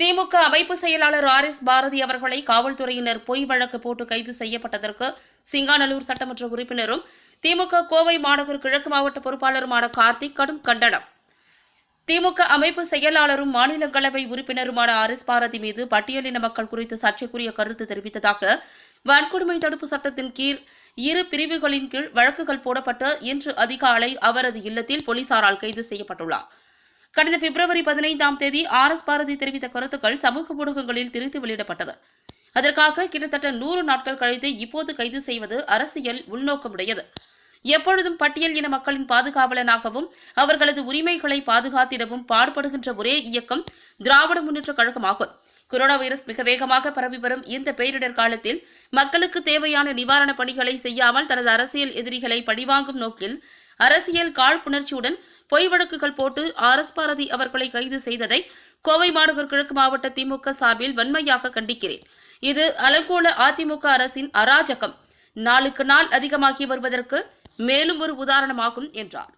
திமுக அமைப்பு செயலாளர் R S Bharathi அவர்களை காவல்துறையினர் பொய் வழக்கு போட்டு கைது செய்யப்பட்டதற்கு சிங்காநல்லூர் சட்டமன்ற உறுப்பினரும் திமுக கோவை மாநகர் கிழக்கு மாவட்ட பொறுப்பாளருமான கார்த்திக் கடும் கண்டனம். திமுக அமைப்பு செயலாளரும் மாநிலங்களவை உறுப்பினருமான ஆர் எஸ் பாரதி மீது பட்டியலின மக்கள் குறித்து சர்ச்சைக்குரிய கருத்து தெரிவித்ததாக வன்கொடுமை தடுப்பு சட்டத்தின் கீழ் இரு பிரிவுகளின் கீழ் வழக்குகள் போடப்பட்டு இன்று அதிகாலை அவரது இல்லத்தில் போலீசாரால் கைது செய்யப்பட்டுள்ளார். கடந்த பிப்ரவரி பதினைந்தாம் தேதி ஆர் எஸ் பாரதி தெரிவித்த கருத்துக்கள் சமூக ஊடகங்களில் திரித்து வெளியிடப்பட்டது. அதற்காக கிட்டத்தட்ட நூறு நாட்கள் கழித்து இப்போது கைது செய்வது அரசியல் உள்நோக்கமுடையது. எப்பொழுதும் பட்டியல் இன மக்களின் பாதுகாவலனாகவும் அவர்களது உரிமைகளை பாதுகாத்திடவும் பாடுபடுகின்ற ஒரே இயக்கம் திராவிட முன்னேற்ற கழகமாகும். கொரோனா வைரஸ் மிக வேகமாக பரவி வரும் இந்த பேரிடர் காலத்தில் மக்களுக்கு தேவையான நிவாரணப் பணிகளை செய்யாமல் தனது அரசியல் எதிரிகளை பழிவாங்கும் நோக்கில் அரசியல் காழ்ப்புணர்ச்சியுடன் பொய் வழக்குகள் போட்டு ஆர் எஸ் பாரதி அவர்களை கைது செய்ததை கோவை மாநகர் கிழக்கு மாவட்ட திமுக சார்பில் வன்மையாக கண்டிக்கிறேன். இது அலங்கோல அதிமுக அரசின் அராஜகம். நாளுக்கு நாள் அதிகமாகி வருவதற்கு மேலும் ஒரு உதாரணமாகும் என்றார்.